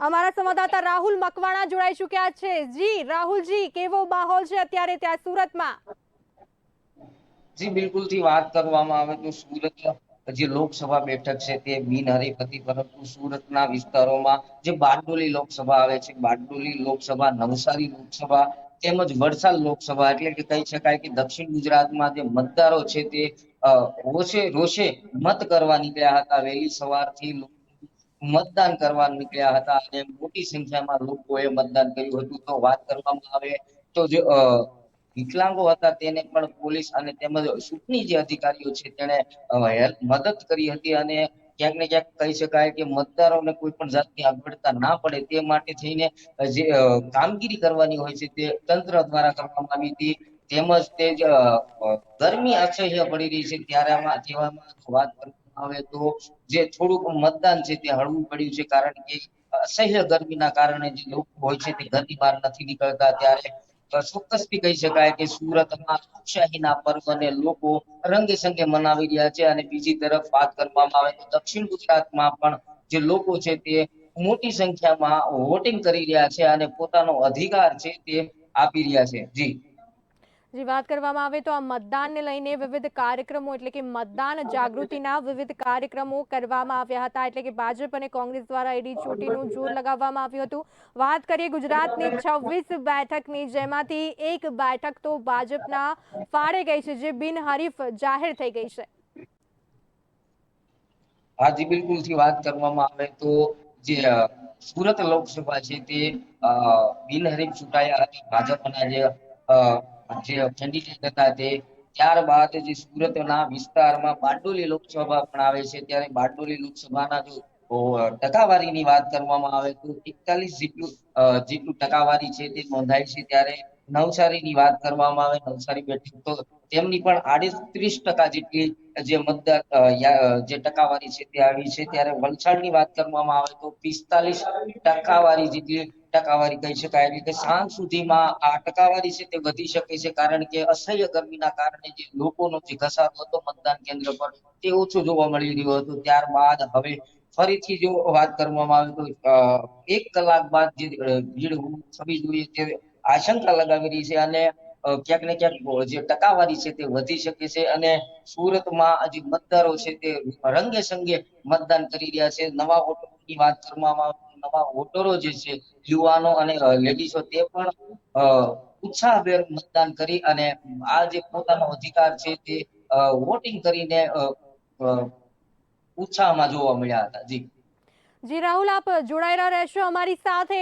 અમારા સંવાદદાતા રાહુલ મકવાણા જોડાઈ ચૂક્યા છે. જી, રાહુલજી, કેવો માહોલ છે અત્યારે ત્યાં સુરતમાં? જી બિલકુલથી વાત કરવામાં આવે તો સુરત જે લોકસભા બેઠક છે તે બિનહરીફ હતી, પરંતુ સુરતના વિસ્તારોમાં જે બારડોલી લોકસભા આવે છે, બારડોલી લોકસભા, નવસારી લોકસભા તેમજ વલસાડ લોકસભા એટલે કે કહી શકાય કે દક્ષિણ ગુજરાતમાં જે મતદારો છે તે રોષે રોષે મત કરવા નીકળ્યા હતા. વહેલી સવારથી મતદાન કરવા નીકળ્યા હતા અને મોટી સંખ્યામાં લોકોએ મતદાન કર્યું હતું. તો વાત કરવામાં આવે તો જે વિકલાંગો હતા તેને પણ પોલીસ અને તેમજ ચૂંટણી જે અધિકારીઓ છે તેને મદદ કરી હતી અને ક્યાંક ને ક્યાંક કહી શકાય કે મતદારોને કોઈ પણ જાતની અગવડતા ના પડે તે માટે થઈને જે કામગીરી કરવાની હોય છે તે તંત્ર દ્વારા કરવામાં આવી હતી. તેમજ તે જ ગરમી અસહ્ય પડી રહી છે ત્યારે આમાં જેવામાં વાત કરવામાં આવે તો જે થોડુંક મતદાન છે તે હળવું પડ્યું છે કારણ કે અસહ્ય ગરમીના કારણે જે લોકો હોય છે તે ઘરની બહાર નથી નીકળતા ત્યારે ચોક્કસથી કહી શકાય કે સુરતમાં લોકશાહીના પર્વને લોકો રંગે સંગે મનાવી રહ્યા છે અને બીજી તરફ વાત કરવામાં આવે તો દક્ષિણ ગુજરાતમાં પણ જે લોકો છે તે મોટી સંખ્યામાં વોટિંગ કરી રહ્યા છે અને પોતાનો અધિકાર છે તે આપી રહ્યા છે. જી. જે, વાત કરવામાં આવે તો આ મતદાનને લઈને વિવિધ કાર્યક્રમો, એટલે કે મતદાન જાગૃતિના વિવિધ કાર્યક્રમો કરવામાં આવ્યા હતા. એટલે કે ભાજપ અને કોંગ્રેસ દ્વારા એડી ચોટીનું જોર લગાવવામાં આવ્યું હતું. વાત કરીએ ગુજરાતની છવ્વીસ બેઠકની, જેમાંથી એક બેઠક તો ભાજપના ફાળે ગઈ છે, જે બિનહરીફ જાહેર થઈ ગઈ છે. હાજી બિલકુલથી વાત કરવામાં આવે તો જે સુરત લોકસભા છે તે બિનહરીફ ચૂંટાયા હતા. ભાજપના જે ત્યારબાદ જે સુરતના વિસ્તારમાં બારડોલી લોકસભા પણ આવે છે, ત્યારે બારડોલી લોકસભાના જો ટકાવારીની વાત કરવામાં આવે તો એકતાલીસ જેટલું જેટલું ટકાવારી છે તે નોંધાય છે, ત્યારે નવસારીની વાત કરવામાં આવે, નવસારી બેઠક તો તેમની પણ આડત્રીસ ટકા જેટલી જે મતદાર જે ટકાવારી છે તે આવી છે, ત્યારે વલસાડની વાત કરવામાં આવે તો પિસ્તાલીસ ટકાવારી જેટલી ટકાવારી કહી શકાય. એટલે કે સાંજ સુધીમાં આ ટકાવારી છે તે વધી શકે છે કારણ કે અસહ્ય ગરમીના કારણે જે લોકોનો જે ઘસારો હતો મતદાન કેન્દ્ર પર તે ઓછો જોવા મળી રહ્યો હતો. ત્યારબાદ હવે ફરીથી જો વાત કરવામાં આવે તો એક કલાક બાદ જે ભીડ થવી જોઈએ તે આશંકા લગાવી રહી છે અને ક્યાંક ને ક્યાંક જે ટકાવારી છે તે વધી શકે છે અને સુરતમાં જે મતદારો છે તે રંગે સંગે મતદાન કરી રહ્યા છે. નવા ની વાત કરવામાં આવે નવા વોટરો જે છે, યુવાનો અને લેડીઝો તે પણ ઉત્સાહભેર મતદાન કરી અને આ જે પોતાનો અધિકાર છે તે વોટિંગ કરીને ઉત્સાહમાં જોવા મળ્યા હતા. જી. જી, રાહુલ, આપ જોડાયેલા રહેશો અમારી સાથે.